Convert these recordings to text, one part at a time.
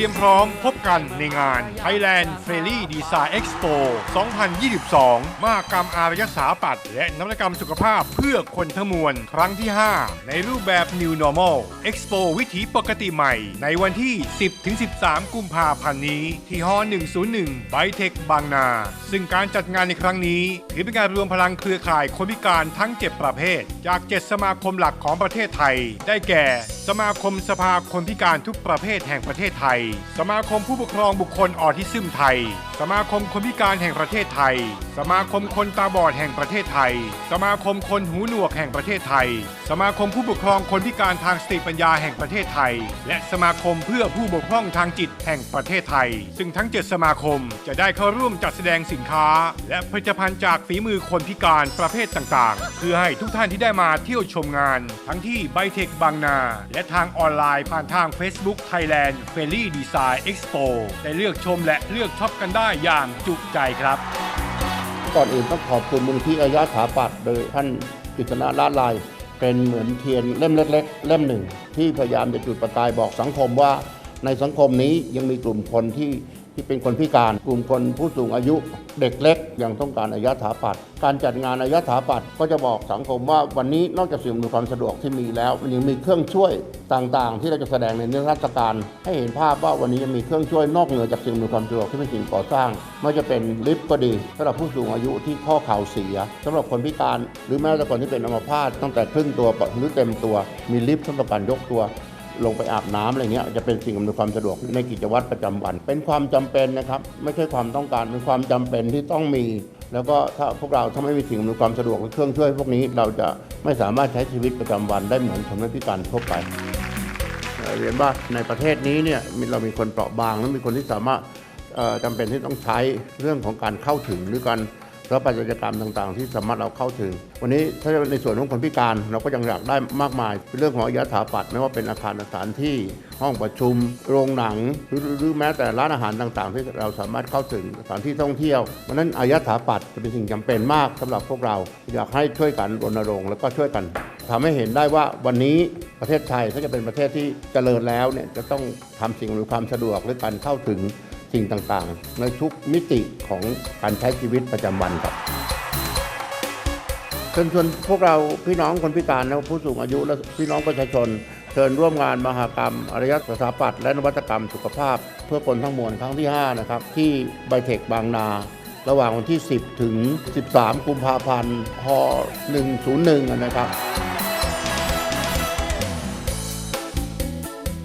รียมพร้อมพบกันในงาน Thailand f a i r y Design Expo 2022 มหกรรมอารยสถาปัตย์และนวัตกรรมสุขภาพเพื่อคนทั้งมวล ครั้งที่ 5 ในรูปแบบ New Normal Expo วิถีปกติใหม่ ในวันที่ 10-13 กุมภาพันธ์นี้ ที่ฮอ101 b y t e c h บางนา ซึ่งการจัดงานในครั้งนี้ ถือเป็นการรวมพลังเครือข่ายคนพิการทั้ง 7 ประเภท จาก 7 สมาคมหลักของประเทศไทย ได้แก่ สมาคมสภาคนพิการทุกประเภทแห่งประเทศไทย สมาคมผู้ปกครองบุคคลออทิซึมไทย สมาคมคนพิการแห่งประเทศไทย สมาคมคนตาบอดแห่งประเทศไทย สมาคมคนหูหนวกแห่งประเทศไทย สมาคมผู้ปกครองคนพิการทางสติปัญญาแห่งประเทศไทย และสมาคมเพื่อผู้บกพร่องทางจิตแห่งประเทศไทย ซึ่งทั้ง 7 สมาคมจะได้เข้าร่วมจัดแสดงสินค้า และผลิตภัณฑ์จากฝีมือคนพิการประเภทต่างๆ เพื่อให้ทุกท่านที่ได้มาเที่ยวชมงาน ทั้งที่ไบเทคบางนาและทางออนไลน์ผ่านทาง Facebook Thailand f a i r y Design Expo ได้เลือกชมและเลือกช็อปกันได้อย่างจุใจครับ ก่อนอื่นต้องขอบคุณมูลที่อายาถาปัตย์โดยท่านกิษณะลาลาย เป็นเหมือนเทียนเล่มเล็ก ๆ เล่มหนึ่ง ที่พยายามจะจุดประกายบอกสังคมว่า ในสังคมนี้ยังมีกลุ่มคนที่ ที่เป็นคนพิการกลุ่มคนผู้สูงอายุเด็กเล็กยังต้องการอายาถาปัตย์การจัดงานอายาถาปัตย์ก็จะบอกสังคมว่าวันนี้นอกจากสิ่งอำนวยความสะดวกที่มีแล้วมันยังมีเครื่องช่วยต่างๆ ที่เราจะแสดงในนิทรรศการให้เห็นภาพว่าวันนี้ยังมีเครื่องช่วยนอกเหนือจากสิ่งอำนวยความสะดวกที่เป็นสิ่งก่อสร้างไม่ว่าจะเป็นลิฟต์ก็ดีสำหรับผู้สูงอายุที่ข้อเข่าเสียสำหรับคนพิการ หรือแม้แต่คนที่เป็นอัมพาตตั้งแต่ครึ่งตัวหรือเต็มตัว มีลิฟต์สำหรับการยกตัว ลงไปอาบน้ำอะไรเงี้ยจะเป็นสิ่งอำนวยความสะดวกในกิจวัตรประจำวัน เป็นความจำเป็นนะครับไม่ใช่ความต้องการเป็นความจำเป็นที่ต้องมี แล้วก็ถ้าพวกเราถ้าไม่มีสิ่งอำนวยความสะดวกหรือเครื่องช่วย พวกนี้เราจะไม่สามารถใช้ชีวิตประจำวันได้เหมือนคนพิการทั่วไปเรียนว่าในประเทศนี้เนี่ยเรามีคนเปราะบางและมีคนที่สามารถเอ่อจำเป็นที่ต้องใช้เรื่องของการเข้าถึงหรือการ รับปัจจัยกรรมต่างๆ ที่สามารถเราเข้าถึง วันนี้ถ้าในส่วนของคนพิการเราก็ยังอยากได้มากมายเป็นเรื่องของอายถาปัตย์ไม่ว่าเป็นอาคารสถานที่ห้องประชุม โรงหนังหรือแม้แต่ร้านอาหารต่างๆ ที่เราสามารถเข้าถึงสถานที่ท่องเที่ยวเพราะนั้นอายถาปัตย์จะเป็นสิ่งจำเป็นมากสำหรับพวกเราอยากให้ช่วยกันรณรงค์แล้วก็ช่วยกันทำให้เห็นได้ว่าวันนี้ประเทศไทยถ้าจะเป็นประเทศที่เจริญแล้วเนี่ยจะต้องทำสิ่งอำนวยความสะดวกหรือการเข้าถึง สิ่งต่างๆ ในทุกมิติของการใช้ชีวิตประจำวันครับเชิญชวนพวกเราพี่น้องคนพิการและผู้สูงอายุและพี่น้องประชาชน เชิญร่วมงานมหกรรมอารยสถาปัตย์และนวัตกรรมสุขภาพ เพื่อคนทั้งมวลครั้งที่ 5 นะครับ ที่ไบเทคบางนา ระหว่างวันที่ 10 ถึง 13 กุมภาพันธ์ฮ101 นะครับ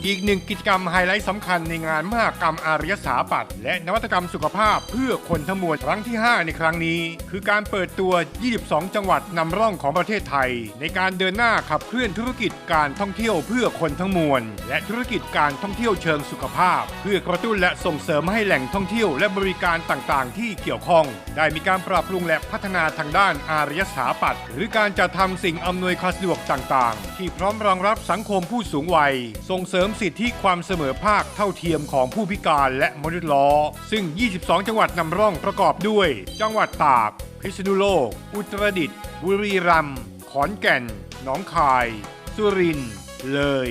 อีกหนึ่งกิจกรรมไฮไลท์สำคัญในงานมหกรรมอารยสถาปัตย์และนวัตกรรมสุขภาพเพื่อคนทั้งมวลครั้งที่ 5 ในครั้งนี้ คือการเปิดตัว 22 จังหวัดนำร่องของประเทศไทย ในการเดินหน้าขับเคลื่อนธุรกิจการท่องเที่ยวเพื่อคนทั้งมวล และธุรกิจการท่องเที่ยวเชิงสุขภาพ เพื่อกระตุ้นและส่งเสริมให้แหล่งท่องเที่ยวและบริการต่างๆ ที่เกี่ยวข้อง ได้มีการปรับปรุงและพัฒนาทางด้านอารยสถาปัตย์หรือการจัดทำสิ่งอำนวยความสะดวกต่างๆ ที่พร้อมรองรับสังคมผู้สูงวัย ส่งเสริมสิทธิความเสมอภาคเท่าเทียมของผู้พิการและมนุษย์ล้อ ซึ่ง 22 จังหวัดนำร่องประกอบด้วย จังหวัดตาก พิษณุโลก อุตรดิตถ์บุรีรัมย์ขอนแก่น หนองคาย สุรินทร์เลย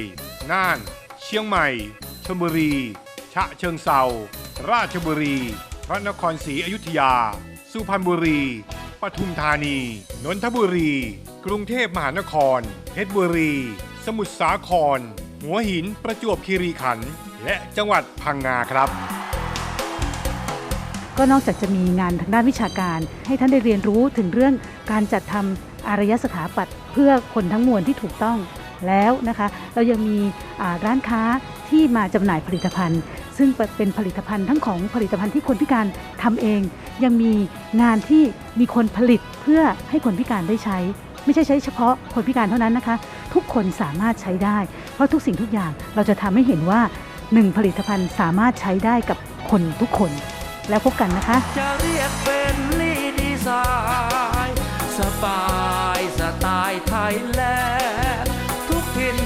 น่าน เชียงใหม่ชลบุรี ฉะเชิงเซาราชบุรี พระนครศรีอยุธยา สุพรรณบุรี ปทุมธานี นนทบุรี กรุงเทพมหานคร เพชรบุรี สมุทรสาคร หัวหินประจวบคีรีขันธ์และจังหวัดพังงาครับ ก็นอกจากจะมีงานทางด้านวิชาการ ให้ท่านได้เรียนรู้ถึงเรื่องการจัดทำอารยสถาปัตย์เพื่อคนทั้งมวลที่ถูกต้องแล้วนะคะ เรายังมีอ่าร้านค้าที่มาจำหน่ายผลิตภัณฑ์ ซึ่งเป็นผลิตภัณฑ์ทั้งของผลิตภัณฑ์ที่คนพิการทำเอง ยังมีงานที่มีคนผลิตเพื่อให้คนพิการได้ใช้ ไม่ใช่ใช้เฉพาะคนพิการเท่านั้นนะคะ ทุกคนสามารถใช้ได้ เพราะทุกสิ่งทุกอย่างเราจะทำให้เห็นว่า 1 ผลิตภัณฑ์สามารถใช้ได้กับคนทุกคน แล้วพบกันนะคะ จะเรียกเป็นลีดีไซน์สบายสไตล์ไทยแลนด์ทุกถิ่น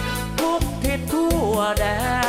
ทุกทิศทั่วแดน